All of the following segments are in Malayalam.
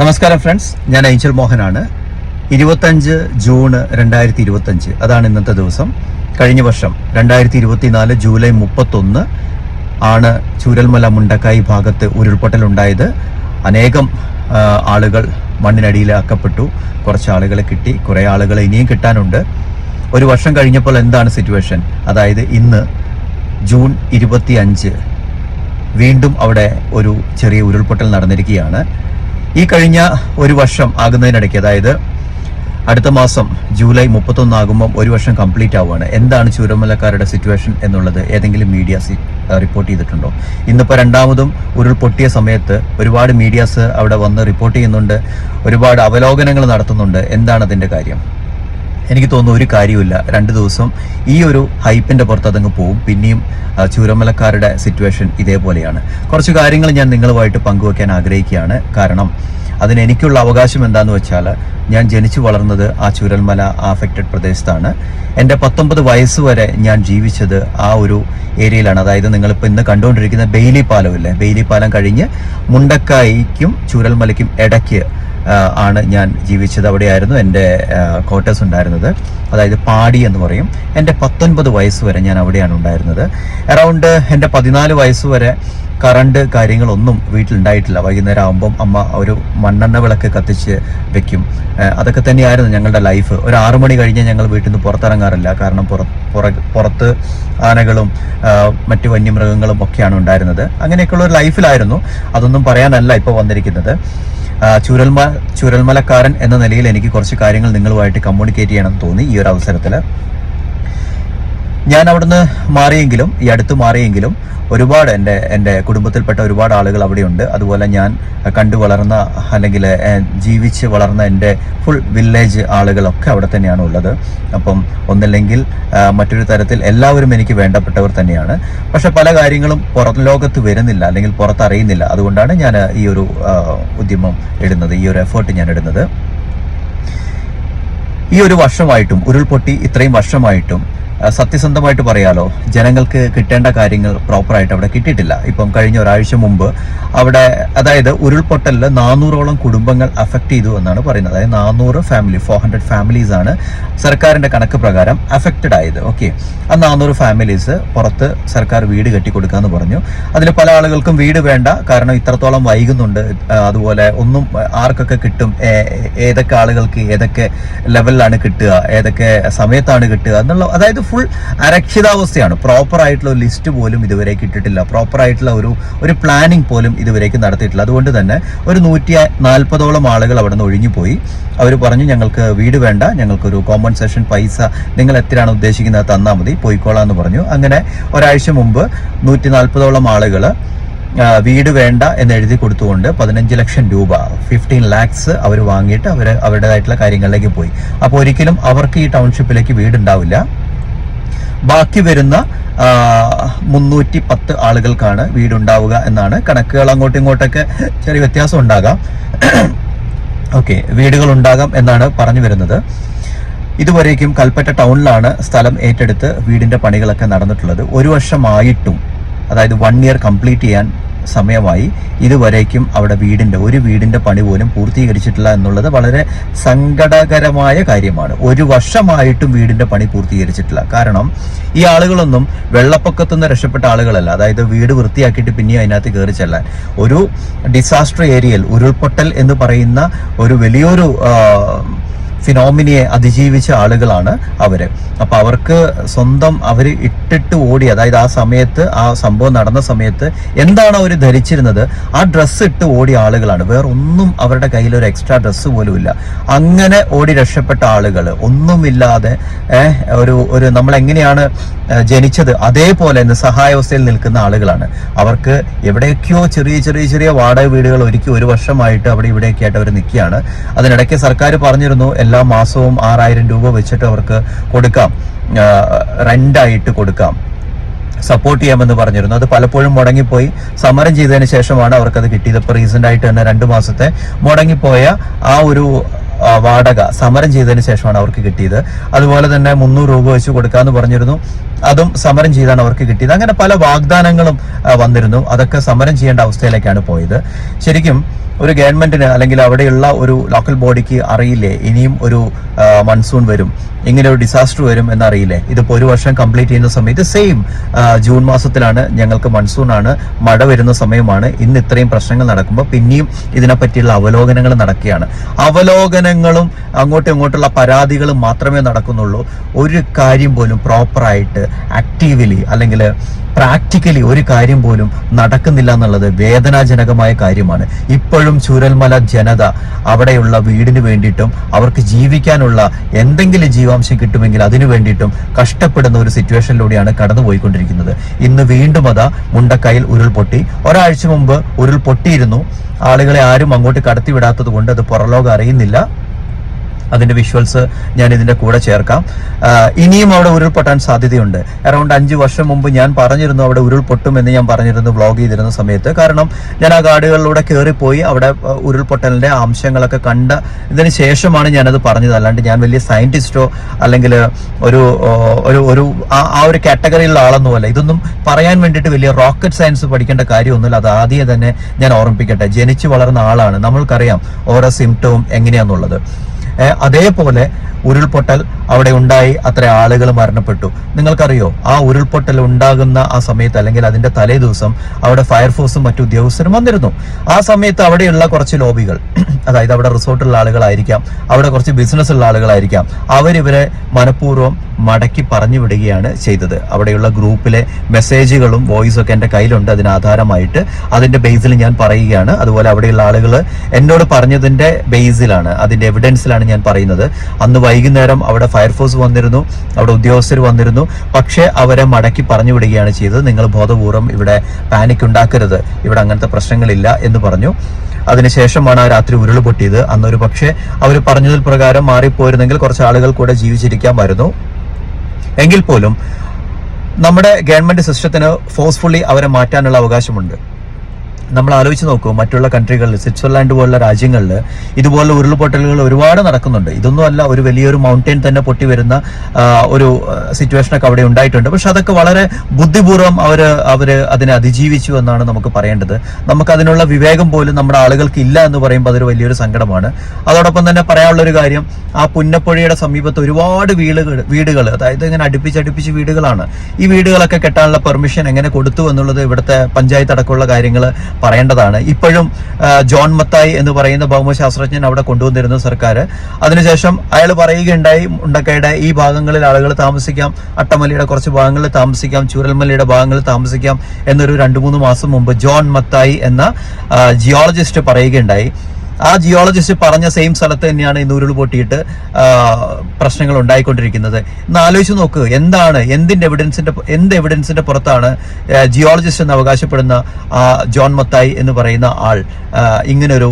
നമസ്കാരം ഫ്രണ്ട്സ് ഞാൻ ഐഞ്ചൽ മോഹനാണ്. ഇരുപത്തഞ്ച് ജൂൺ രണ്ടായിരത്തി ഇരുപത്തഞ്ച് അതാണ് ഇന്നത്തെ ദിവസം. കഴിഞ്ഞ വർഷം രണ്ടായിരത്തി ഇരുപത്തിനാല് ജൂലൈ മുപ്പത്തൊന്ന് ആണ് ചൂരൽമല മുണ്ടക്കായി ഭാഗത്ത് ഉരുൾപൊട്ടലുണ്ടായത്. അനേകം ആളുകൾ മണ്ണിനടിയിലാക്കപ്പെട്ടു. കുറച്ച് ആളുകളെ കിട്ടി. കുറേ ആളുകളെ ഇനിയും കിട്ടാനുണ്ട്. ഒരു വർഷം കഴിഞ്ഞപ്പോൾ എന്താണ് സിറ്റുവേഷൻ അതായത് ഇന്ന് ജൂൺ ഇരുപത്തി വീണ്ടും അവിടെ ഒരു ചെറിയ ഉരുൾപൊട്ടൽ നടന്നിരിക്കുകയാണ്. ഈ കഴിഞ്ഞ ഒരു വർഷം ആകുന്നതിനിടയ്ക്ക് അതായത് അടുത്ത മാസം ജൂലൈ മുപ്പത്തൊന്ന് ആകുമ്പോൾ ഒരു വർഷം കംപ്ലീറ്റ് ആവുകയാണ്. എന്താണ് ചൂരമലക്കാരുടെ സിറ്റുവേഷൻ എന്നുള്ളത് ഏതെങ്കിലും മീഡിയാസ് റിപ്പോർട്ട് ചെയ്തിട്ടുണ്ടോ? ഇന്നിപ്പോൾ രണ്ടാമതും ഉരുൾപൊട്ടിയ സമയത്ത് ഒരുപാട് മീഡിയാസ് അവിടെ വന്ന് റിപ്പോർട്ട് ചെയ്യുന്നുണ്ട്. ഒരുപാട് അവലോകനങ്ങൾ നടത്തുന്നുണ്ട്. എന്താണ് അതിന്റെ കാര്യം? എനിക്ക് തോന്നുന്നു ഒരു കാര്യമില്ല രണ്ട് ദിവസം ഈ ഒരു ഹൈപ്പിന്റെ പുറത്ത് അതങ്ങ് പോവും. പിന്നെയും ചൂരമലക്കാരുടെ സിറ്റുവേഷൻ ഇതേപോലെയാണ്. കുറച്ച് കാര്യങ്ങൾ ഞാൻ നിങ്ങളുമായിട്ട് പങ്കുവെക്കാൻ ആഗ്രഹിക്കുകയാണ്. കാരണം അതിന് എനിക്കുള്ള അവകാശം എന്താണെന്ന് വെച്ചാൽ ഞാൻ ജനിച്ചു വളർന്നത് ആ ചൂരൽമല ആഫക്റ്റഡ് പ്രദേശത്താണ്. എന്റെ പത്തൊമ്പത് വയസ്സ് വരെ ഞാൻ ജീവിച്ചത് ആ ഒരു ഏരിയയിലാണ്. അതായത് നിങ്ങളിപ്പോൾ ഇന്ന് കണ്ടുകൊണ്ടിരിക്കുന്ന ബെയിലി പാലം ഇല്ലേ? ബെയിലി പാലം കഴിഞ്ഞ് മുണ്ടക്കായിക്കും ചൂരൽമലയ്ക്കും ഇടയ്ക്ക് ആണ് ഞാൻ ജീവിച്ചത്. അവിടെയായിരുന്നു എന്റെ ക്വാർട്ടേഴ്സ് ഉണ്ടായിരുന്നത്. അതായത് പാടി എന്ന് പറയും. എന്റെ പത്തൊൻപത് വയസ്സ് വരെ ഞാൻ അവിടെയാണ് ഉണ്ടായിരുന്നത്. അറൗണ്ട് എന്റെ പതിനാല് വയസ്സ് വരെ കറണ്ട് കാര്യങ്ങളൊന്നും വീട്ടിലുണ്ടായിട്ടില്ല. വൈകുന്നേരം ആകുമ്പം അമ്മ ഒരു മണ്ണെണ്ണ വിളക്ക് കത്തിച്ച് വെക്കും. അതൊക്കെ തന്നെയായിരുന്നു ഞങ്ങളുടെ ലൈഫ് ഒരു ആറു മണി കഴിഞ്ഞ് ഞങ്ങൾ വീട്ടിൽ നിന്ന് പുറത്തിറങ്ങാറില്ല. കാരണം പുറ പുറ- പുറത്ത് ആനകളും മറ്റു വന്യമൃഗങ്ങളും ഒക്കെയാണ് ഉണ്ടായിരുന്നത്. അങ്ങനെയൊക്കെയുള്ള ഒരു ലൈഫിലായിരുന്നു അതൊന്നും പറയാനല്ല ഇപ്പോൾ വന്നിരിക്കുന്നത്. ചുരൽമ ചുരൽമലക്കാരൻ എന്ന നിലയിൽ എനിക്ക് കുറച്ച് കാര്യങ്ങൾ നിങ്ങളുമായിട്ട് കമ്മ്യൂണിക്കേറ്റ് ചെയ്യണമെന്ന് തോന്നി ഈ ഒരു അവസരത്തിൽ ഞാൻ അവിടുന്ന് മാറിയെങ്കിലും ഈ അടുത്ത് മാറിയെങ്കിലും ഒരുപാട് എന്റെ എന്റെ കുടുംബത്തിൽപ്പെട്ട ഒരുപാട് ആളുകൾ അവിടെയുണ്ട്. അതുപോലെ ഞാൻ കണ്ടു വളർന്ന അല്ലെങ്കിൽ ജീവിച്ച് വളർന്ന എന്റെ ഫുൾ വില്ലേജ് ആളുകളൊക്കെ അവിടെ തന്നെയാണ് ഉള്ളത്. അപ്പം ഒന്നില്ലെങ്കിൽ മറ്റൊരു തരത്തിൽ എല്ലാവരും എനിക്ക് വേണ്ടപ്പെട്ടവർ തന്നെയാണ്. പക്ഷെ പല കാര്യങ്ങളും പുറം ലോകത്ത് വരുന്നില്ല അല്ലെങ്കിൽ പുറത്തറിയുന്നില്ല. അതുകൊണ്ടാണ് ഞാൻ ഈ ഒരു ഉദ്യമം ഇടുന്നത് ഈ ഒരു എഫേർട്ട് ഞാൻ ഇടുന്നത്. ഈ ഒരു വർഷമായിട്ടും ഉരുൾപൊട്ടി ഇത്രയും വർഷമായിട്ടും സത്യസന്ധമായിട്ട് പറയാലോ ജനങ്ങൾക്ക് കിട്ടേണ്ട കാര്യങ്ങൾ പ്രോപ്പറായിട്ട് അവിടെ കിട്ടിയിട്ടില്ല. ഇപ്പം കഴിഞ്ഞ ഒരാഴ്ച മുമ്പ് അവിടെ അതായത് ഉരുൾപൊട്ടലിൽ നാനൂറോളം കുടുംബങ്ങൾ അഫക്റ്റ് ചെയ്തു എന്നാണ് പറയുന്നത്. അതായത് നാനൂറ് ഫാമിലി ഫോർ ഹൺഡ്രഡ് ഫാമിലീസ് ആണ് സർക്കാരിന്റെ കണക്ക് പ്രകാരം അഫക്റ്റഡ് ആയത്. ഓക്കെ ആ നാനൂറ് ഫാമിലീസ് പുറത്ത് സർക്കാർ വീട് കെട്ടി കൊടുക്കാന്ന് പറഞ്ഞു. അതിൽ പല ആളുകൾക്കും വീട് വേണ്ട കാരണം ഇത്രത്തോളം വൈകുന്നുണ്ട്. അതുപോലെ ഒന്നും ആർക്കൊക്കെ കിട്ടും? ഏതൊക്കെ ആളുകൾക്ക് ഏതൊക്കെ ലെവലിലാണ് കിട്ടുക? ഏതൊക്കെ സമയത്താണ് കിട്ടുക? എന്നുള്ള അതായത് ഫുൾ അരക്ഷിതാവസ്ഥയാണ്. പ്രോപ്പർ ആയിട്ടുള്ള ഒരു ലിസ്റ്റ് പോലും ഇതുവരെ കിട്ടിയിട്ടില്ല പ്രോപ്പർ ആയിട്ടുള്ള ഒരു ഒരു പ്ലാനിങ് പോലും ഇതുവരേക്ക് നടത്തിയിട്ടില്ല. അതുകൊണ്ട് തന്നെ ഒരു നൂറ്റി നാൽപ്പതോളം ആളുകൾ അവിടെ നിന്ന് ഒഴിഞ്ഞുപോയി. അവർ പറഞ്ഞു ഞങ്ങൾക്ക് വീട് വേണ്ട. ഞങ്ങൾക്കൊരു കോമ്പൻസേഷൻ പൈസ നിങ്ങൾ എത്രയാണ് ഉദ്ദേശിക്കുന്നത് തന്നാൽ മതി. പോയിക്കോളാം എന്ന് പറഞ്ഞു. അങ്ങനെ ഒരാഴ്ച മുമ്പ് നൂറ്റി നാൽപ്പതോളം ആളുകൾ വീട് വേണ്ട എന്ന് എഴുതി കൊടുത്തുകൊണ്ട് പതിനഞ്ച് ലക്ഷം രൂപ ഫിഫ്റ്റീൻ ലാക്സ് അവർ വാങ്ങിയിട്ട് അവർ അവരുടേതായിട്ടുള്ള കാര്യങ്ങളിലേക്ക് പോയി. അപ്പോൾ ഒരിക്കലും അവർക്ക് ഈ ടൗൺഷിപ്പിലേക്ക് വീടുണ്ടാവില്ല. ബാക്കി വരുന്ന മുന്നൂറ്റി പത്ത് ആളുകൾക്കാണ് വീടുണ്ടാവുക എന്നാണ് കണക്കുകൾ. അങ്ങോട്ടും ഇങ്ങോട്ടൊക്കെ ചെറിയ വ്യത്യാസം ഉണ്ടാകാം. ഓക്കെ വീടുകൾ ഉണ്ടാകാം എന്നാണ് പറഞ്ഞു വരുന്നത്. ഇതുവരേക്കും കൽപ്പറ്റ ടൗണിലാണ് സ്ഥലം ഏറ്റെടുത്ത് വീടിന്റെ പണികളൊക്കെ നടന്നിട്ടുള്ളത്. ഒരു വർഷമായിട്ടും അതായത് വൺ ഇയർ കംപ്ലീറ്റ് ചെയ്യാൻ സമയമായി ഇതുവരേക്കും അവിടെ വീടിന്റെ ഒരു വീടിന്റെ പണി പോലും പൂർത്തീകരിച്ചിട്ടില്ല എന്നുള്ളത് വളരെ സങ്കടകരമായ കാര്യമാണ്. ഒരു വർഷമായിട്ടും വീടിന്റെ പണി പൂർത്തീകരിച്ചിട്ടില്ല. കാരണം ഈ ആളുകളൊന്നും വെള്ളപ്പൊക്കത്തു നിന്ന് രക്ഷപ്പെട്ട ആളുകളല്ല. അതായത് വീട് വൃത്തിയാക്കിയിട്ട് പിന്നെയും അതിനകത്ത് കയറി ചെല്ലാൻ. ഒരു ഡിസാസ്റ്റർ ഏരിയയിൽ ഉരുൾപൊട്ടൽ എന്ന് പറയുന്ന ഒരു വലിയൊരു ഫിനോമിനിയെ അതിജീവിച്ച ആളുകളാണ് അവർ. അപ്പൊ അവർക്ക് സ്വന്തം അവർ ഇട്ടിട്ട് ഓടി അതായത് ആ സമയത്ത് ആ സംഭവം നടന്ന സമയത്ത് എന്താണ് അവർ ധരിച്ചിരുന്നത്? ആ ഡ്രസ്സ് ഇട്ട് ഓടിയ ആളുകളാണ്. വേറെ ഒന്നും അവരുടെ കയ്യിൽ ഒരു എക്സ്ട്രാ ഡ്രസ്സ് പോലും ഇല്ല. അങ്ങനെ ഓടി രക്ഷപ്പെട്ട ആളുകൾ ഒന്നുമില്ലാതെ ഒരു ഒരു നമ്മൾ എങ്ങനെയാണ് ജനിച്ചത്? അതേപോലെ നിസ്സഹായാവസ്ഥയിൽ നിൽക്കുന്ന ആളുകളാണ്. അവർക്ക് എവിടെയൊക്കെയോ ചെറിയ ചെറിയ ചെറിയ വാടക വീടുകൾ ഒരുക്കി ഒരു വർഷമായിട്ട് അവിടെ ഇവിടെയൊക്കെ ആയിട്ട് അവർ നിൽക്കുകയാണ്. അതിനിടയ്ക്ക് സർക്കാർ പറഞ്ഞിരുന്നു എല്ലാ മാസവും ആറായിരം രൂപ വെച്ചിട്ട് അവർക്ക് കൊടുക്കാം. റെന്റായിട്ട് കൊടുക്കാം. സപ്പോർട്ട് ചെയ്യാമെന്ന് പറഞ്ഞിരുന്നു. അത് പലപ്പോഴും മുടങ്ങിപ്പോയി. സമരം ചെയ്തതിന് ശേഷമാണ് അവർക്കത് കിട്ടിയത്. ഇപ്പൊ റീസെന്റ് ആയിട്ട് തന്നെ രണ്ടു മാസത്തെ മുടങ്ങിപ്പോയ ആ ഒരു വാടക സമരം ചെയ്തതിന് ശേഷമാണ് അവർക്ക് കിട്ടിയത്. അതുപോലെ തന്നെ മുന്നൂറ് രൂപ വെച്ച് കൊടുക്കാന്ന് പറഞ്ഞിരുന്നു. അതും സമരം ചെയ്താണ് അവർക്ക് കിട്ടിയത്. അങ്ങനെ പല വാഗ്ദാനങ്ങളും വന്നിരുന്നു. അതൊക്കെ സമരം ചെയ്യേണ്ട അവസ്ഥയിലേക്കാണ് പോയത്. ശരിക്കും ഒരു ഗവൺമെന്റിന് അല്ലെങ്കിൽ അവിടെയുള്ള ഒരു ലോക്കൽ ബോഡിക്ക് അറിയില്ലേ? ഇനിയും ഒരു മൺസൂൺ വരും. ഇങ്ങനെ ഒരു ഡിസാസ്റ്റർ വരും എന്നറിയില്ലേ? ഇതിപ്പോ ഒരു വർഷം കംപ്ലീറ്റ് ചെയ്യുന്ന സമയത്ത് സെയിം ജൂൺ മാസത്തിലാണ് ഞങ്ങൾക്ക് മൺസൂൺ ആണ്. മഴ വരുന്ന സമയമാണ്. ഇന്ന് ഇത്രയും പ്രശ്നങ്ങൾ നടക്കുമ്പോൾ പിന്നെയും ഇതിനെപ്പറ്റിയുള്ള അവലോകനങ്ങൾ നടക്കുകയാണ്. അവലോകനങ്ങളും അങ്ങോട്ടും ഇങ്ങോട്ടുള്ള പരാതികളും മാത്രമേ നടക്കുന്നുള്ളൂ. ഒരു കാര്യം പോലും പ്രോപ്പറായിട്ട് ആക്റ്റീവലി അല്ലെങ്കിൽ പ്രാക്ടിക്കലി ഒരു കാര്യം പോലും നടക്കുന്നില്ല എന്നുള്ളത് വേദനാജനകമായ കാര്യമാണ്. ഇപ്പോഴും ചൂരൽമല ജനത അവിടെയുള്ള വീടിന് വേണ്ടിയിട്ടും അവർക്ക് ജീവിക്കാനുള്ള എന്തെങ്കിലും ജീവാംശം കിട്ടുമെങ്കിൽ അതിനു വേണ്ടിയിട്ടും കഷ്ടപ്പെടുന്ന ഒരു സിറ്റുവേഷനിലൂടെയാണ് കടന്നുപോയിക്കൊണ്ടിരിക്കുന്നത്. ഇന്ന് വീണ്ടും അതാ മുണ്ടക്കയിൽ ഉരുൾപൊട്ടി. ഒരാഴ്ച മുമ്പ് ഉരുൾപൊട്ടിയിരുന്നു. ആളുകളെ ആരും അങ്ങോട്ട് കടത്തിവിടാത്തത് കൊണ്ട് അത് പുറലോകം അറിയുന്നില്ല. അതിന്റെ വിഷ്വൽസ് ഞാൻ ഇതിന്റെ കൂടെ ചേർക്കാം. ഇനിയും അവിടെ ഉരുൾപൊട്ടാൻ സാധ്യതയുണ്ട്. അറൌണ്ട് അഞ്ച് വർഷം മുമ്പ് ഞാൻ പറഞ്ഞിരുന്നു അവിടെ ഉരുൾപൊട്ടും എന്ന് ഞാൻ പറഞ്ഞിരുന്നു വ്ളോഗ് ചെയ്തിരുന്ന സമയത്ത്. കാരണം ഞാൻ ആ കാടുകളിലൂടെ കയറിപ്പോയി അവിടെ ഉരുൾപൊട്ടലിന്റെ അംശങ്ങളൊക്കെ കണ്ട ഇതിന് ശേഷമാണ് ഞാനത് പറഞ്ഞത്. അല്ലാണ്ട് ഞാൻ വലിയ സയന്റിസ്റ്റോ അല്ലെങ്കിൽ ഒരു ഒരു ഒരു ആ- ഒരു കാറ്റഗറിയിലുള്ള ആളൊന്നുമല്ല ഇതൊന്നും പറയാൻ വേണ്ടിയിട്ട് വലിയ റോക്കറ്റ് സയൻസ് പഠിക്കേണ്ട കാര്യമൊന്നുമില്ല. അത് ആദ്യം തന്നെ ഞാൻ ഓർമ്മിപ്പിക്കട്ടെ. ജനിച്ചു വളർന്ന ആളാണ്. നമ്മൾക്കറിയാം ഓരോ സിംറ്റവും എങ്ങനെയാന്നുള്ളത്. ഏഹ് അതേപോലെ ഉരുൾപൊട്ടൽ അവിടെ ഉണ്ടായി അത്ര ആളുകൾ മരണപ്പെട്ടു. നിങ്ങൾക്കറിയോ ആ ഉരുൾപൊട്ടൽ ഉണ്ടാകുന്ന ആ സമയത്ത് അല്ലെങ്കിൽ അതിന്റെ തലേ ദിവസം അവിടെ ഫയർഫോഴ്സും മറ്റു ഉദ്യോഗസ്ഥരും വന്നിരുന്നു. ആ സമയത്ത് അവിടെയുള്ള കുറച്ച് ലോബികൾ അതായത് അവിടെ റിസോർട്ടുള്ള ആളുകളായിരിക്കാം അവിടെ കുറച്ച് ബിസിനസ് ഉള്ള ആളുകളായിരിക്കാം അവരിവരെ മനഃപൂർവം മടക്കി പറഞ്ഞു വിടുകയാണ് ചെയ്തത്. അവിടെയുള്ള ഗ്രൂപ്പിലെ മെസ്സേജുകളും വോയിസും ഒക്കെ എന്റെ കയ്യിലുണ്ട് അതിന് ആധാരമായിട്ട്. അതിന്റെ ബേസിൽ ഞാൻ പറയുകയാണ്. അതുപോലെ അവിടെയുള്ള ആളുകൾ എന്നോട് പറഞ്ഞതിന്റെ ബേസിലാണ് അതിന്റെ എവിഡൻസിലാണ് ഞാൻ പറയുന്നത്. അന്ന് വൈകുന്നേരം അവിടെ ഫയർഫോഴ്സ് വന്നിരുന്നു അവിടെ ഉദ്യോഗസ്ഥർ വന്നിരുന്നു. പക്ഷേ അവരെ മടക്കി പറഞ്ഞു വിടുകയാണ് ചെയ്തത്. നിങ്ങൾ ബോധപൂർവം ഇവിടെ പാനിക് ഉണ്ടാക്കരുത്. ഇവിടെ അങ്ങനത്തെ പ്രശ്നങ്ങളില്ല എന്ന് പറഞ്ഞു. അതിനുശേഷമാണ് രാത്രി ഉരുൾ പൊട്ടിയത്. അന്നൊരു പക്ഷേ അവർ പറഞ്ഞതിൽ പ്രകാരം മാറിപ്പോയിരുന്നെങ്കിൽ കുറച്ച് ആളുകൾ കൂടെ ജീവിച്ചിരിക്കാമായിരുന്നു എങ്കിൽ പോലും നമ്മുടെ ഗവൺമെന്റ് സിസ്റ്റത്തിന് ഫോഴ്സ്ഫുള്ളി അവരെ മാറ്റാനുള്ള അവകാശമുണ്ട്. നമ്മൾ ആലോചിച്ച് നോക്കൂ മറ്റുള്ള കൺട്രികളിൽ സ്വിറ്റ്സർലാൻഡ് പോലുള്ള രാജ്യങ്ങളിൽ ഇതുപോലുള്ള ഉരുൾപൊട്ടലുകൾ ഒരുപാട് നടക്കുന്നുണ്ട്. ഇതൊന്നും അല്ല ഒരു വലിയൊരു മൗണ്ടൈൻ തന്നെ പൊട്ടി വരുന്ന ഒരു ഒരു സിറ്റുവേഷനൊക്കെ അവിടെ ഉണ്ടായിട്ടുണ്ട്. പക്ഷെ അതൊക്കെ വളരെ ബുദ്ധിപൂർവം അവർ അവർ അതിനെ അതിജീവിച്ചു എന്നാണ് നമുക്ക് പറയേണ്ടത്. നമുക്ക് അതിനുള്ള വിവേകം പോലും നമ്മുടെ ആളുകൾക്ക് ഇല്ല എന്ന് പറയുമ്പോൾ അതൊരു വലിയൊരു സങ്കടമാണ്. അതോടൊപ്പം തന്നെ പറയാനുള്ള ഒരു കാര്യം ആ പുന്നപ്പുഴയുടെ സമീപത്ത് ഒരുപാട് വീടുകൾ വീടുകൾ അതായത് ഇങ്ങനെ അടുപ്പിച്ചടുപ്പിച്ച് വീടുകളാണ്. ഈ വീടുകളൊക്കെ കെട്ടാനുള്ള പെർമിഷൻ എങ്ങനെ കൊടുത്തു എന്നുള്ളത് ഇവിടുത്തെ പഞ്ചായത്ത് അടക്കമുള്ള കാര്യങ്ങൾ പറയേണ്ടതാണ്. ഇപ്പോഴും ജോൺ മത്തായി എന്ന് പറയുന്ന ഭൗമശാസ്ത്രജ്ഞൻ അവിടെ കൊണ്ടുവന്നിരുന്ന സർക്കാർ അതിനുശേഷം അയാൾ പറയുകയുണ്ടായി മുണ്ടക്കയുടെ ഈ ഭാഗങ്ങളിൽ ആളുകൾ താമസിക്കാം അട്ടമലയുടെ കുറച്ച് ഭാഗങ്ങളിൽ താമസിക്കാം ചൂരൽമലയുടെ ഭാഗങ്ങളിൽ താമസിക്കാം എന്നൊരു രണ്ടു മൂന്ന് മാസം മുമ്പ് ജോൺ മത്തായി എന്ന ജിയോളജിസ്റ്റ് പറയുകയുണ്ടായി. ആ ജിയോളജിസ്റ്റ് പറഞ്ഞ സെയിം സ്ഥലത്ത് തന്നെയാണ് ഇന്ന് ഉരുൾ പൊട്ടിയിട്ട് പ്രശ്നങ്ങൾ ഉണ്ടായിക്കൊണ്ടിരിക്കുന്നത്. ഇന്ന് ആലോചിച്ച് നോക്ക് എന്താണ് എന്തിന്റെ എവിഡൻസിന്റെ എന്ത് എവിഡൻസിന്റെ പുറത്താണ് ജിയോളജിസ്റ്റ് എന്ന് അവകാശപ്പെടുന്ന ജോൺ മത്തായി എന്ന് പറയുന്ന ആൾ ഇങ്ങനൊരു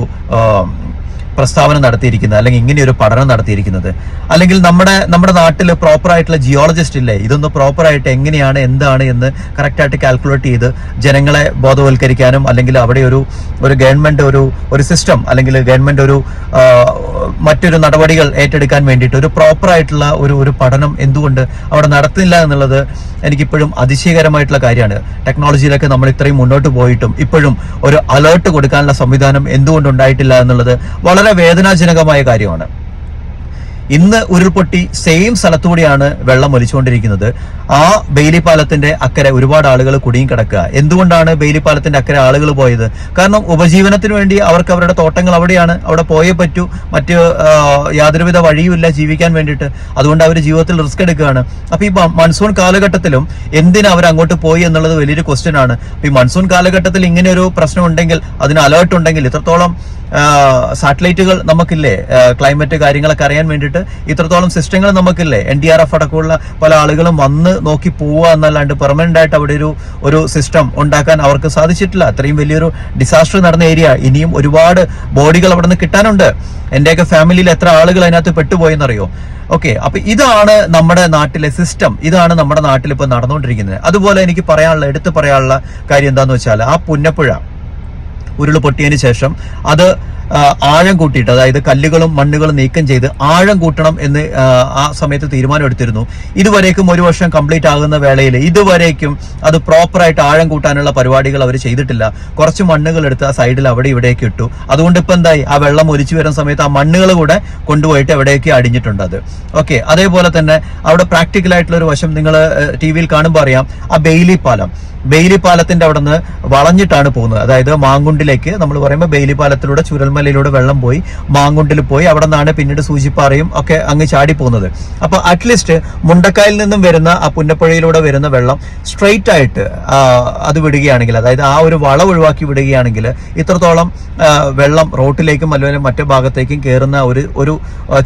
പ്രസ്താവന നടത്തിയിരിക്കുന്നത് അല്ലെങ്കിൽ ഇങ്ങനെ ഒരു പഠനം നടത്തിയിരിക്കുന്നത്. അല്ലെങ്കിൽ നമ്മുടെ നമ്മുടെ നാട്ടിൽ പ്രോപ്പർ ആയിട്ടുള്ള ജിയോളജിസ്റ്റ് ഇല്ലേ? ഇതൊന്ന് പ്രോപ്പർ ആയിട്ട് എങ്ങനെയാണ് എന്താണ് എന്ന് കറക്റ്റായിട്ട് കാൽക്കുലേറ്റ് ചെയ്ത് ജനങ്ങളെ ബോധവൽക്കരിക്കാനും അല്ലെങ്കിൽ അവിടെ ഒരു ഒരു ഗവൺമെന്റ് ഒരു ഒരു സിസ്റ്റം അല്ലെങ്കിൽ ഗവൺമെന്റ് ഒരു മറ്റൊരു നടപടികൾ ഏറ്റെടുക്കാൻ വേണ്ടിയിട്ട് ഒരു പ്രോപ്പർ ആയിട്ടുള്ള ഒരു ഒരു പഠനം എന്തുകൊണ്ട് അവിടെ നടത്തുന്നില്ല എന്നുള്ളത് എനിക്കിപ്പോഴും അതിശയകരമായിട്ടുള്ള കാര്യമാണ്. ടെക്നോളജിയിലൊക്കെ നമ്മൾ ഇത്രയും മുന്നോട്ട് പോയിട്ടും ഇപ്പോഴും ഒരു അലേർട്ട് കൊടുക്കാനുള്ള സംവിധാനം എന്തുകൊണ്ട് ഉണ്ടായിട്ടില്ല എന്നുള്ളത് വളരെ വേദനാജനകമായ കാര്യമാണ്. ഇന്ന് ഉരുൾപൊട്ടി സെയിം സ്ഥലത്തുകൂടിയാണ് വെള്ളം ഒലിച്ചുകൊണ്ടിരിക്കുന്നത്. ആ ബെയിലി പാലത്തിന്റെ അക്കരെ ഒരുപാട് ആളുകൾ കുടുങ്ങി കിടക്കുക. എന്തുകൊണ്ടാണ് ബെയിലി പാലത്തിന്റെ അക്കരെ ആളുകൾ പോയത്? കാരണം ഉപജീവനത്തിന് വേണ്ടി അവർക്ക് അവരുടെ തോട്ടങ്ങൾ അവിടെയാണ്. അവിടെ പോയേ പറ്റൂ. മറ്റ് യാതൊരുവിധ വഴിയുമില്ല ജീവിക്കാൻ വേണ്ടിയിട്ട്. അതുകൊണ്ട് അവർ ജീവിതത്തിൽ റിസ്ക് എടുക്കുകയാണ്. അപ്പൊ ഈ മൺസൂൺ കാലഘട്ടത്തിലും എന്തിനാ അവർ അങ്ങോട്ട് പോയി എന്നുള്ളത് വലിയൊരു ക്വസ്റ്റ്യൻ ആണ്. ഈ മൺസൂൺ കാലഘട്ടത്തിൽ ഇങ്ങനെ ഒരു പ്രശ്നം ഉണ്ടെങ്കിൽ അതിന് അലേർട്ട് ഉണ്ടെങ്കിൽ ഇത്രത്തോളം സാറ്റലൈറ്റുകൾ നമുക്കില്ലേ ക്ലൈമറ്റ് കാര്യങ്ങളൊക്കെ അറിയാൻ വേണ്ടിയിട്ട് ഇത്രത്തോളം സിസ്റ്റങ്ങൾ നമുക്കില്ലേ? എൻ ഡി ആർ എഫ് അടക്കമുള്ള പല ആളുകളും വന്ന് നോക്കി പോവുക എന്നല്ലാണ്ട് പെർമനന്റ് ആയിട്ട് അവിടെ ഒരു ഒരു സിസ്റ്റം ഉണ്ടാക്കാൻ അവർക്ക് സാധിച്ചിട്ടില്ല. അത്രയും വലിയൊരു ഡിസാസ്റ്റർ നടന്ന ഏരിയ ഇനിയും ഒരുപാട് ബോഡികൾ അവിടെ നിന്ന് കിട്ടാനുണ്ട്. എന്റെയൊക്കെ ഫാമിലിയിൽ എത്ര ആളുകൾ അതിനകത്ത് പെട്ടുപോയെന്നറിയോ? ഓക്കെ അപ്പൊ ഇതാണ് നമ്മുടെ നാട്ടിലെ സിസ്റ്റം ഇതാണ് നമ്മുടെ നാട്ടിൽ ഇപ്പൊ നടന്നുകൊണ്ടിരിക്കുന്നത്. അതുപോലെ എനിക്ക് പറയാനുള്ള എടുത്തു പറയാനുള്ള കാര്യം എന്താന്ന് വെച്ചാൽ ആ പുന്നപ്പുഴ ഉരുൾ പൊട്ടിയതിന് ശേഷം അത് ആഴം കൂട്ടിയിട്ട് അതായത് കല്ലുകളും മണ്ണുകളും നീക്കം ചെയ്ത് ആഴം കൂട്ടണം എന്ന് ആ, സമയത്ത് തീരുമാനം എടുത്തിരുന്നു. ഇതുവരേക്കും ഒരു വർഷം കംപ്ലീറ്റ് ആകുന്ന വേളയിൽ ഇതുവരേക്കും അത് പ്രോപ്പറായിട്ട് ആഴം കൂട്ടാനുള്ള പരിപാടികൾ അവർ ചെയ്തിട്ടില്ല. കുറച്ച് മണ്ണുകൾ എടുത്ത് ആ സൈഡിൽ അവിടെ ഇവിടേക്ക് ഇട്ടു. അതുകൊണ്ട് ഇപ്പം എന്തായി? ആ വെള്ളം ഒലിച്ചു വരുന്ന സമയത്ത് ആ മണ്ണുകൾ കൂടെ കൊണ്ടുപോയിട്ട് എവിടെയൊക്കെ അടിഞ്ഞിട്ടുണ്ട് അത്. ഓക്കെ അതേപോലെ തന്നെ അവിടെ പ്രാക്ടിക്കൽ ആയിട്ടുള്ള ഒരു വശം നിങ്ങൾ ടി വിയിൽ കാണുമ്പോൾ അറിയാം. ആ ബെയിലി പാലം. ബെയിലി പാലത്തിന്റെ അവിടെ നിന്ന് വളഞ്ഞിട്ടാണ് പോകുന്നത്. അതായത് മാങ്കുണ്ടിലേക്ക് നമ്മൾ പറയുമ്പോൾ ബെയിലിപ്പാലത്തിലൂടെ ചുരൽമലയിലൂടെ വെള്ളം പോയി മാങ്കുണ്ടിൽ പോയി അവിടെ നിന്നാണ് പിന്നീട് സൂചിപ്പാറയും ഒക്കെ അങ്ങ് ചാടി പോകുന്നത്. അപ്പൊ അറ്റ്ലീസ്റ്റ് മുണ്ടക്കായിൽ നിന്നും വരുന്ന ആ പുന്നപ്പുഴയിലൂടെ വരുന്ന വെള്ളം സ്ട്രെയിറ്റ് ആയിട്ട് അത് വിടുകയാണെങ്കിൽ അതായത് ആ ഒരു വള ഒഴിവാക്കി വിടുകയാണെങ്കിൽ ഇത്രത്തോളം വെള്ളം റോട്ടിലേക്കും അല്ലെങ്കിൽ മറ്റു ഭാഗത്തേക്കും കയറുന്ന ഒരു ഒരു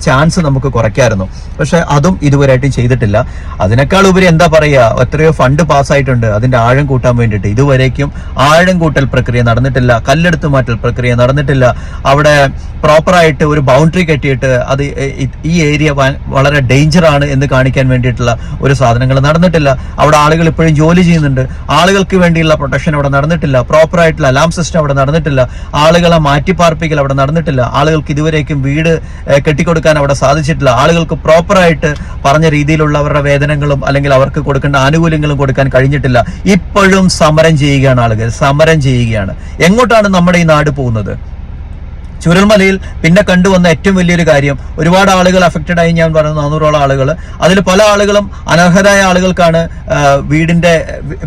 ചാൻസ് നമുക്ക് കുറയ്ക്കായിരുന്നു. പക്ഷെ അതും ഇതുവരെയായിട്ടും ചെയ്തിട്ടില്ല. അതിനേക്കാൾ ഉപരി എന്താ പറയുക എത്രയോ ഫണ്ട് പാസ്സായിട്ടുണ്ട് അതിന്റെ ആഴം കൂട്ടാൻ വേണ്ടിയിട്ട്. ഇതുവരേക്കും ആഴം കൂട്ടൽ പ്രക്രിയ നടന്നിട്ടില്ല. കല്ലെടുത്ത് മാറ്റൽ പ്രക്രിയ നടന്നിട്ടില്ല. അവിടെ പ്രോപ്പറായിട്ട് ഒരു ബൗണ്ടറി കെട്ടിയിട്ട് അത് ഈ- ഈ ഏരിയ വളരെ ഡേഞ്ചർ ആണ് എന്ന് കാണിക്കാൻ വേണ്ടിയിട്ടുള്ള ഒരു സാധനങ്ങൾ നടന്നിട്ടില്ല. അവിടെ ആളുകൾ ഇപ്പോഴും ജോലി ചെയ്യുന്നുണ്ട്. ആളുകൾക്ക് വേണ്ടിയുള്ള പ്രൊട്ടക്ഷൻ അവിടെ നടന്നിട്ടില്ല. പ്രോപ്പറായിട്ടുള്ള അലാം സിസ്റ്റം അവിടെ നടന്നിട്ടില്ല. ആളുകളെ മാറ്റിപ്പാർപ്പിക്കൽ അവിടെ നടന്നിട്ടില്ല. ആളുകൾക്ക് ഇതുവരേക്കും വീട് കെട്ടിക്കൊടുക്കാൻ അവിടെ സാധിച്ചിട്ടില്ല. ആളുകൾക്ക് പ്രോപ്പറായിട്ട് പറഞ്ഞ രീതിയിലുള്ള അവരുടെ വേതനങ്ങളും അല്ലെങ്കിൽ അവർക്ക് കൊടുക്കേണ്ട ആനുകൂല്യങ്ങളും കൊടുക്കാൻ കഴിഞ്ഞിട്ടില്ല. ഇപ്പോഴും സമരം ചെയ്യുകയാണ് ആളുകൾ. സമരം ചെയ്യുകയാണ്. എങ്ങോട്ടാണ് നമ്മുടെ ഈ നാട് പോകുന്നത്? ചുരൽമലയിൽ പിന്നെ കണ്ടുവന്ന ഏറ്റവും വലിയൊരു കാര്യം ഒരുപാട് ആളുകൾ അഫക്റ്റഡ് ആയി ഞാൻ പറഞ്ഞു നാനൂറോളം ആളുകൾ. അതിൽ പല ആളുകളും അനർഹരായ ആളുകൾക്കാണ് വീടിന്റെ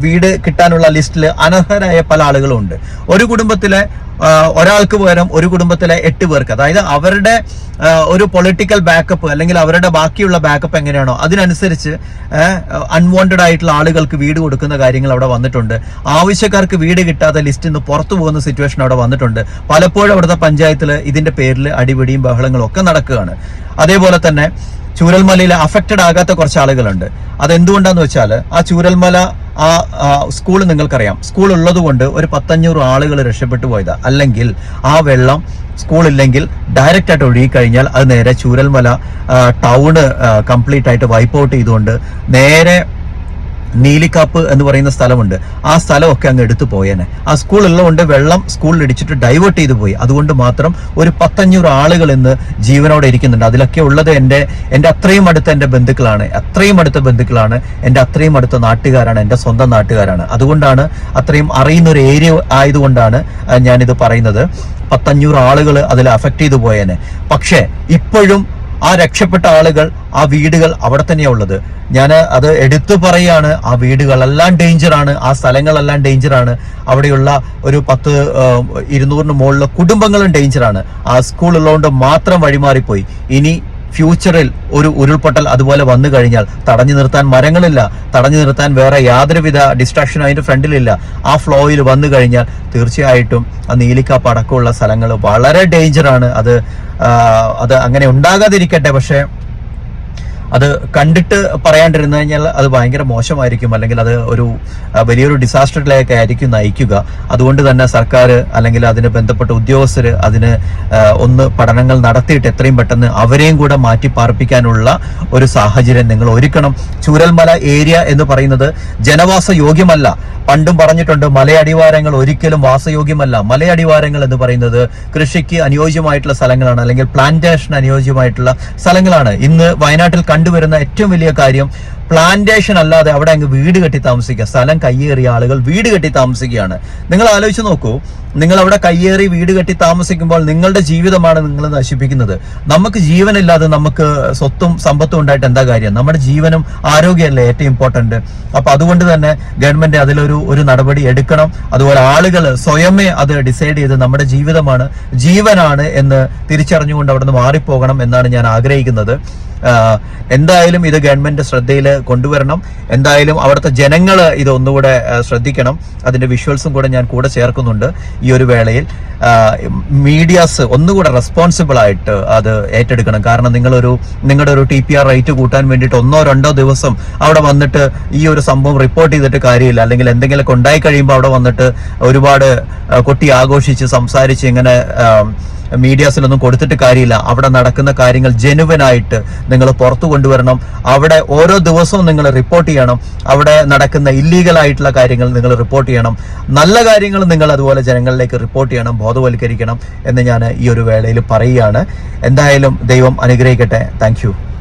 വീട് കിട്ടാനുള്ള ലിസ്റ്റിൽ അനർഹരായ പല ആളുകളും ഉണ്ട്. ഒരു കുടുംബത്തിലെ ഒരാൾക്ക് പകരം ഒരു കുടുംബത്തിലെ എട്ട് പേർക്ക്. അതായത് അവരുടെ ഒരു പൊളിറ്റിക്കൽ ബാക്കപ്പ് അല്ലെങ്കിൽ അവരുടെ ബാക്കിയുള്ള ബാക്കപ്പ് എങ്ങനെയാണോ അതിനനുസരിച്ച് അൺവാണ്ടഡ് ആയിട്ടുള്ള ആളുകൾക്ക് വീട് കൊടുക്കുന്ന കാര്യങ്ങൾ അവിടെ വന്നിട്ടുണ്ട്. ആവശ്യക്കാർക്ക് വീട് കിട്ടാത്ത ലിസ്റ്റിൽ നിന്ന് പുറത്തു പോകുന്ന സിറ്റുവേഷൻ അവിടെ വന്നിട്ടുണ്ട്. പലപ്പോഴും അവിടുത്തെ പഞ്ചായത്തിൽ ഇതിന്റെ പേരിൽ അടിപിടിയും ബഹളങ്ങളും ഒക്കെ നടക്കുകയാണ്. അതേപോലെ തന്നെ ചൂരൽമലയിൽ അഫക്റ്റഡ് ആകാത്ത കുറച്ച് ആളുകളുണ്ട്. അതെന്തുകൊണ്ടാന്ന് വെച്ചാൽ ആ ചൂരൽമല ആ സ്കൂൾ നിങ്ങൾക്കറിയാം. സ്കൂൾ ഉള്ളതുകൊണ്ട് ഒരു പത്തഞ്ഞൂറ് ആളുകൾ രക്ഷപ്പെട്ടു പോയതാ. അല്ലെങ്കിൽ ആ വെള്ളം സ്കൂൾ ഇല്ലെങ്കിൽ ഡയറക്റ്റ് ആയിട്ട് ഒഴുകിക്കഴിഞ്ഞാൽ അത് നേരെ ചൂരൽമല ടൗണ് കംപ്ലീറ്റ് ആയിട്ട് വൈപ്പ് ഔട്ട് ചെയ്തുകൊണ്ട് നേരെ നീലിക്കാപ്പ് എന്ന് പറയുന്ന സ്ഥലമുണ്ട്. ആ സ്ഥലമൊക്കെ അങ്ങ് എടുത്തു പോയേനെ. ആ സ്കൂൾ ഉള്ളതുകൊണ്ട് വെള്ളം സ്കൂളിൽ ഇടിച്ചിട്ട് ഡൈവേർട്ട് ചെയ്തു പോയി. അതുകൊണ്ട് മാത്രം ഒരു പത്തഞ്ഞൂറ് ആളുകൾ ഇന്ന് ജീവനോടെ ഇരിക്കുന്നുണ്ട്. അതിലൊക്കെ ഉള്ളത് എന്റെ എന്റെ അത്രയും അടുത്ത എന്റെ ബന്ധുക്കളാണ്. അത്രയും അടുത്ത ബന്ധുക്കളാണ്. എന്റെ അത്രയും അടുത്ത നാട്ടുകാരാണ്. എന്റെ സ്വന്തം നാട്ടുകാരാണ്. അതുകൊണ്ടാണ് അത്രയും അറിയുന്ന ഒരു ഏരിയ ആയതുകൊണ്ടാണ് ഞാനിത് പറയുന്നത്. പത്തഞ്ഞൂറ് ആളുകൾ അതിൽ അഫക്റ്റ് ചെയ്തു പോയേനെ. പക്ഷേ ഇപ്പോഴും ആ രക്ഷപ്പെട്ട ആളുകൾ ആ വീടുകൾ അവിടെ തന്നെയാ ഉള്ളത്. ഞാൻ അത് എടുത്തു പറയാണ് ആ വീടുകളെല്ലാം ഡേഞ്ചറാണ് ആ സ്ഥലങ്ങളെല്ലാം ഡേഞ്ചറാണ് അവിടെയുള്ള ഒരു പത്ത് ഇരുന്നൂറിന് മുകളിലുള്ള കുടുംബങ്ങളും ഡേഞ്ചറാണ് ആ സ്കൂൾ ഉള്ളതുകൊണ്ട് മാത്രം വഴിമാറിപ്പോയി. ഇനി ഫ്യൂച്ചറിൽ ഒരു ഉരുൾപൊട്ടൽ അതുപോലെ വന്നു കഴിഞ്ഞാൽ തടഞ്ഞു നിർത്താൻ മരങ്ങളില്ല തടഞ്ഞു നിർത്താൻ വേറെ യാതൊരുവിധ ഡിസ്ട്രാക്ഷനും അതിന്റെ ഫ്രണ്ടിലില്ല ആ ഫ്ലോയിൽ വന്നു കഴിഞ്ഞാൽ തീർച്ചയായിട്ടും ആ നീലിക്കാപ്പ് അടക്കമുള്ള സ്ഥലങ്ങൾ വളരെ ഡേഞ്ചറാണ് അത് അത് അങ്ങനെ ഉണ്ടാകാതിരിക്കട്ടെ. പക്ഷേ അത് കണ്ടിട്ട് പറയാണ്ടിരുന്നു കഴിഞ്ഞാൽ അത് ഭയങ്കര മോശമായിരിക്കും. അല്ലെങ്കിൽ അത് ഒരു വലിയൊരു ഡിസാസ്റ്ററിലേക്ക് ആയിരിക്കും നയിക്കുക. അതുകൊണ്ട് തന്നെ സർക്കാർ അല്ലെങ്കിൽ അതിന് ബന്ധപ്പെട്ട ഉദ്യോഗസ്ഥർ അതിന് ഒന്ന് പഠനങ്ങൾ നടത്തിയിട്ട് എത്രയും പെട്ടെന്ന് അവരെയും കൂടെ മാറ്റി പാർപ്പിക്കാനുള്ള ഒരു സാഹചര്യം നിങ്ങൾ ഒരുക്കണം. ചൂരൽമല ഏരിയ എന്ന് പറയുന്നത് ജനവാസ യോഗ്യമല്ല. പണ്ടും പറഞ്ഞിട്ടുണ്ട് മലയടിവാരങ്ങൾ ഒരിക്കലും വാസയോഗ്യമല്ല. മലയടിവാരങ്ങൾ എന്ന് പറയുന്നത് കൃഷിക്ക് അനുയോജ്യമായിട്ടുള്ള സ്ഥലങ്ങളാണ് അല്ലെങ്കിൽ പ്ലാന്റേഷൻ അനുയോജ്യമായിട്ടുള്ള സ്ഥലങ്ങളാണ്. ഇന്ന് വയനാട്ടിൽ കണ്ടുവരുന്ന ഏറ്റവും വലിയ കാര്യം പ്ലാന്റേഷൻ അല്ലാതെ അവിടെ അങ്ങ് വീട് കെട്ടി താമസിക്കുക. സ്ഥലം കയ്യേറിയ ആളുകൾ വീട് കെട്ടി താമസിക്കുകയാണ്. നിങ്ങൾ ആലോചിച്ച് നോക്കൂ. നിങ്ങൾ അവിടെ കയ്യേറി വീട് കെട്ടി താമസിക്കുമ്പോൾ നിങ്ങളുടെ ജീവിതമാണ് നിങ്ങൾ നശിപ്പിക്കുന്നത്. നമുക്ക് ജീവനില്ലാതെ നമുക്ക് സ്വത്തും സമ്പത്തും ഉണ്ടായിട്ട് എന്താ കാര്യം? നമ്മുടെ ജീവനും ആരോഗ്യമല്ലേ ഏറ്റവും ഇമ്പോർട്ടന്റ് അപ്പൊ അതുകൊണ്ട് തന്നെ ഗവൺമെന്റ് അതിലൊരു ഒരു നടപടി എടുക്കണം. അതുപോലെ ആളുകൾ സ്വയമേ അത് ഡിസൈഡ് ചെയ്ത് നമ്മുടെ ജീവിതമാണ് ജീവനാണ് എന്ന് തിരിച്ചറിഞ്ഞുകൊണ്ട് അവിടെ നിന്ന് മാറിപ്പോകണം എന്നാണ് ഞാൻ ആഗ്രഹിക്കുന്നത്. എന്തായാലും ഇത് ഗവൺമെന്റ് ശ്രദ്ധയിൽ കൊണ്ടുവരണം. എന്തായാലും അവിടുത്തെ ജനങ്ങൾ ഇത് ഒന്നുകൂടെ ശ്രദ്ധിക്കണം. അതിന്റെ വിഷ്വൽസും കൂടെ ഞാൻ കൂടെ ചേർക്കുന്നുണ്ട് ഈ ഒരു വേളയിൽ. മീഡിയാസ് ഒന്നുകൂടെ റെസ്പോൺസിബിൾ ആയിട്ട് അത് ഏറ്റെടുക്കണം. കാരണം നിങ്ങളൊരു നിങ്ങളുടെ ഒരു ടി പി ആർ റേറ്റ് കൂട്ടാൻ വേണ്ടിയിട്ട് ഒന്നോ രണ്ടോ ദിവസം അവിടെ വന്നിട്ട് ഈ ഒരു സംഭവം റിപ്പോർട്ട് ചെയ്തിട്ട് കാര്യമില്ല. അല്ലെങ്കിൽ എന്തെങ്കിലുമൊക്കെ ഉണ്ടായി കഴിയുമ്പോൾ അവിടെ വന്നിട്ട് ഒരുപാട് കൊട്ടി ആഘോഷിച്ച് സംസാരിച്ച് ഇങ്ങനെ മീഡിയാസിലൊന്നും കൊടുത്തിട്ട് കാര്യമില്ല. അവിടെ നടക്കുന്ന കാര്യങ്ങൾ ജെനുവനായിട്ട് നിങ്ങൾ പുറത്തു കൊണ്ടുവരണം. അവിടെ ഓരോ ദിവസവും നിങ്ങൾ റിപ്പോർട്ട് ചെയ്യണം. അവിടെ നടക്കുന്ന ഇല്ലീഗൽ ആയിട്ടുള്ള കാര്യങ്ങൾ നിങ്ങൾ റിപ്പോർട്ട് ചെയ്യണം. നല്ല കാര്യങ്ങൾ നിങ്ങൾ അതുപോലെ ജനങ്ങളിലേക്ക് റിപ്പോർട്ട് ചെയ്യണം ബോധവൽക്കരിക്കണം എന്ന് ഞാൻ ഈ ഒരു വേളയിൽ പറയുകയാണ്. എന്തായാലും ദൈവം അനുഗ്രഹിക്കട്ടെ. താങ്ക്